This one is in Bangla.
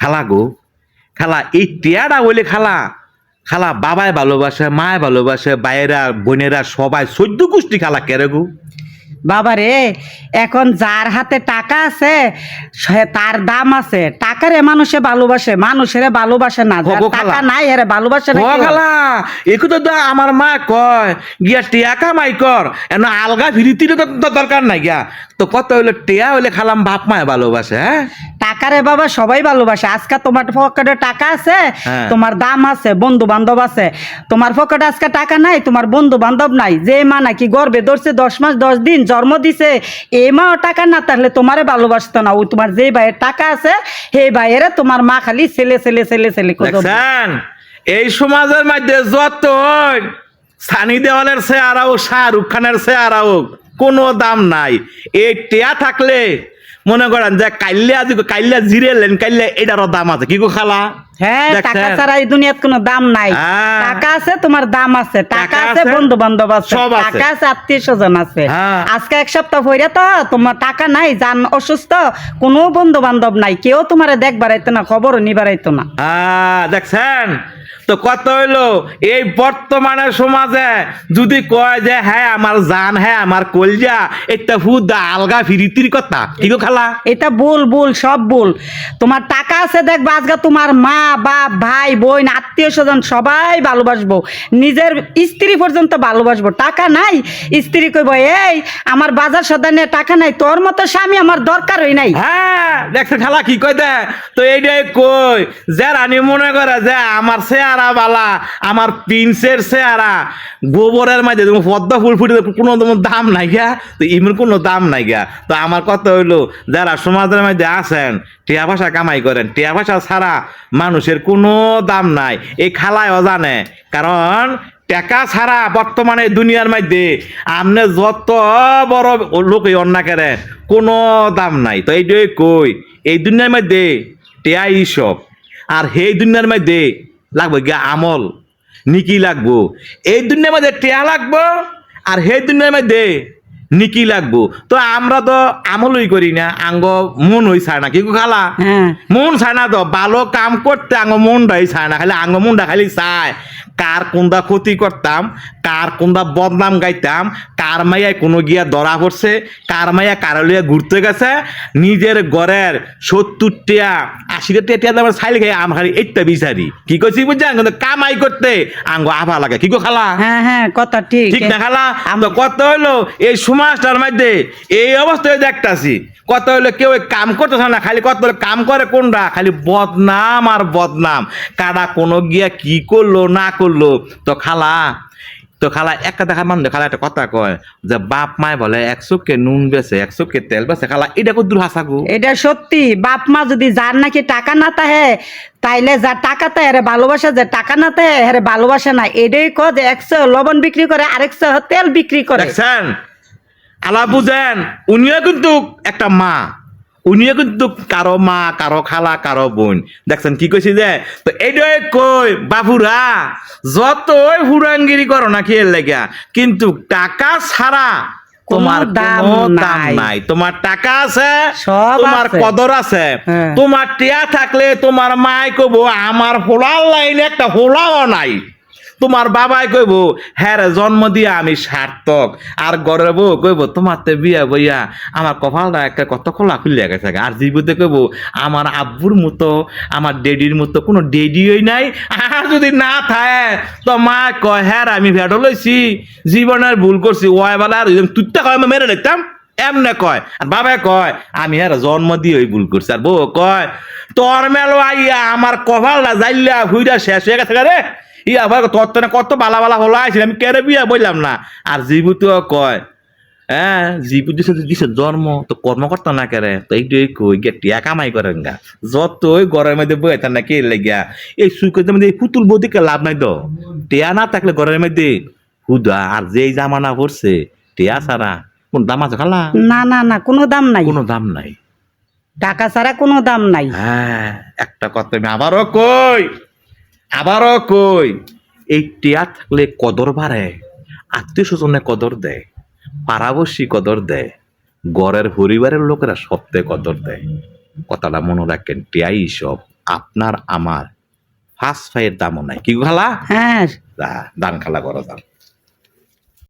খালা গো। খালা এই টিয়াটা বলে খালা খালা বাবায় ভালোবাসে মায় ভালোবাসে বাইরা বোনেরা সবাই সদ্য গোষ্ঠী খালা কেরে গো? বাবা রে এখন যার হাতে টাকা আছে তার দাম আছে। টাকারে মানুষে ভালোবাসে মানুষের ভালোবাসে না। টাকা নাই হেরে ভালোবাসে না খালা একু তো আমার মা কয় গিয়া টিয়া কামাই কর এন আলগা তো তো দরকার নাই গিয়া। তো কত হইল টিয়া হইলে খালাম বাপ মায় ভালোবাসে হ্যাঁ? টাকারে বাবা সবাই ভালোবাসে। আজকে তোমার পকেটে টাকা আছে হ্যাঁ। তোমার দাম আছে বন্ধু বান্ধব আছে। তোমার পকেটে আজকে টাকা নাই তোমার বন্ধু বান্ধব নাই। যে মা নাকি গর্বে ধরছে দশ মাস দশ দিন জন্ম দিছে এ মাও টাকা না তাহলে তোমারে ভালোবাসতো না। ওই তোমার যে ভাইয়ের টাকা আছে সেই ভাইয়েরে তোমার মা খালি ছেলে ছেলে ছেলে ছেলে এই সমাজের মধ্যে যত সানি দেওয়ালের চেহারা হোক শাহরুখ খানের চেহারা হোক কোনো দাম নাই। এই টিয়া থাকলে মনে করেন যে কাইলে আজি কাইলে জিরেলেন কাইলে এটারও দাম আছে। কি গো খালা? হ্যাঁ টাকা ছাড়া এই দুনিয়াত কোনো দাম নাই। হ্যাঁ। টাকা আছে তোমার দাম আছে। টাকা আছে বন্ধু বান্ধব আছে। টাকা আছে আত্মীয় স্বজন আছে। হ্যাঁ। আজকে এক সপ্তাহ তো তোমার টাকা নাই যান অসুস্থ কোনো বন্ধু বান্ধব নাই। কেউ তোমারে দেখবার না খবরও নিবার না। হ্যাঁ দেখছেন? তো কত হইল? এই বর্তমানে সমাজে যদি কয় যে হ্যাঁ আমার জান হ্যাঁ আমার কলজা এটা ফুদা আলগা ফিরিতির কথা। কি গো খালা? এটা বল ভুল সব বল। তোমার টাকা আছে দেখবা আজকে তোমার মা বাপ ভাই বোন আত্মীয় স্বজন সবাই ভালোবাসবো। নিজের স্ত্রী পর্যন্ত ভালোবাসবো। টাকা নাই। স্ত্রী কইব এই আমার বাজার সদা নিয়ে টাকা নাই। তোর মতো স্বামী আমার দরকার দরকারই নাই। হ্যাঁ দেখছে খালা কি কয় দে? তো এইটাই কই যে রানী মনে করে যে আমার চেহারা বালা আমার পিনসের চেহারা, গোবরের মাঝে তুমি পদ্ম ফুল ফুটে কোনো তোমার দাম নাই গা। তো ইমন কোনো দাম নাই গা। তো আমার কথা হইল, যারা সমাজের মধ্যে আছেন, টিয়া ভাষা কামাই করেন, টিয়া ভাষা ছাড়া মানুষের কোনো দাম নাই। এই খালায় অজানে, কারণ টাকা ছাড়া বর্তমানে দুনিয়ার মধ্যে আমনে যত বড় লোকই অন্যা করে, কোনো দাম নাই। তো এইটাই কই, এই দুনিয়ার মধ্যে টেয়াই সব। আর সেই দুনিয়ার মধ্যে লাগবে গিয়া আমল। নিকি লাগবো। এই দুনিয়ার মধ্যে টেয়া লাগবো আর সেই দুনিয়ার মধ্যে নিকি লাগবো। তো আমরা তো আমলই করি না আঙ্গ মন হই চায় না। কি খালা? হ্যাঁ। মন চায় না তো ভালো কাম করতে আঙ্গ মনটাই চায় না। খালি আঙ্গ মনটা খালি চায়। কার কোনটা ক্ষতি করতাম কার কোনটা বদনাম গাইতাম কার মাইয়ায় কোনো গিয়া ধরা পড়ছে কার মাইয়া কারলিয়া ঘুরতে গেছে নিজের ঘরের সত্তর টিয়া আশিটা টিয়া টিয়া আমার ছাইলে খাই আমার খালি এইটা বিচারি। কি করছি বুঝছেন? কিন্তু কামাই করতে আঙ্গ আভা লাগে। কি গো খালা? হ্যাঁ হ্যাঁ কথা ঠিক। ঠিক না খালা? তো কত হইল? এই সমাজটার মধ্যে এই অবস্থায় দেখতাছি। কত হইল কেউ কাম করতেছে না খালি কত হইল কাম করে কোনটা খালি বদনাম আর বদনাম। কারা কোনো গিয়া কি করল না করল তো খালা তো খালা একটা দেখা মানুষ খালা একটা কথা কয় যে বাপ মায় বলে এক চোখকে নুন বেছে এক চোখকে তেল বেছে। খালা এটা কত হাসা গো এটা সত্যি বাপ মা যদি যার নাকি টাকা না তাহে তাইলে যার টাকা তাই হেরে ভালোবাসা যে টাকা না তাহে হেরে ভালোবাসা না। এটাই ক যে একশো লবণ বিক্রি করে আরেকশো তেল বিক্রি করে। দেখছেন? আলা বুঝেন উনিও কিন্তু একটা মা। উনিও কিন্তু কারও মা কারও খালা কারও বোন দেখছেন কি কইছি যে তো এইটাই কই বাবুরা যতই হুড়াঙ্গিরি করো না কি লেগা কিন্তু টাকা ছাড়া তোমার দাম দাম নাই। তোমার টাকা আছে তোমার। কদর আছে হ্যাঁ। তোমার টিয়া থাকলে তোমার মায় কব আমার হোলার লাইনে একটা হোলাও নাই তোমার বাবাই কইব হ্যাঁ জন্ম দিয়া আমি সার্থক। আর গরের বউ কইব তোমার তে বিয়া বইয়া আমার কপালটা একটা কত খোলা খুলিয়া গেছে আর জীবতে কইব, আমার আব্বুর মতো, আমার ডেডির মতো কোনো ডেডিওই নাই। আর যদি না থাকে, তো মা কয় হ্যাঁ আমি ভেড়ো লইছি জীবনের ভুল করছি। ওয়াই বেলা আর তুইটা কয়, আমি মেরে দেখতাম এমনে কয়। আর বাবা কয়, আমি আর জন্ম দিয়ে ওই ভুল করছি। আর বউ কয়, তোর মেলো আইয়া আমার কপালটা যাইলা হুইরা শেষ হয়ে গেছে রে। ই আবার তোর তো না কত বালা বালা হলো আইছিল আমি কেড়ে বিয়া বললাম না? আর জীবুতেও কয় হ্যাঁ জীবু দিছে দিছে জন্ম তো কর্মকর্তা না করে? তো কই গিয়া টিয়া কামাই করেন গা। যতই ঘরের মধ্যে বই থান না কে লাগিয়া এই সুখের মধ্যে এই পুতুল বৌদিকে লাভ নাই তো। টিয়া না থাকলে ঘরের মধ্যে হুদা আর যেই জামানা পড়ছে টিয়া ছাড়া কোন দাম আছে খালা? না না না কোনো দাম নাই। কোনো দাম নাই। টাকা ছাড়া কোনো দাম নাই। হ্যাঁ একটা কথা আমি আবারও কই আবারও কই এই টিয়া থাকলে কদর বাড়ে আত্মীয় স্বজনে কদর দেয় পাড়াবসী কদর দেয় গড়ের পরিবারের লোকেরা সত্যে কদর দেয়। কথাটা মনে রাখেন টিয়াই সব আপনার আমার ফার্স্ট ফাইয়ের দামও নাই। কি খালা? হ্যাঁ। দান খালা করো দান।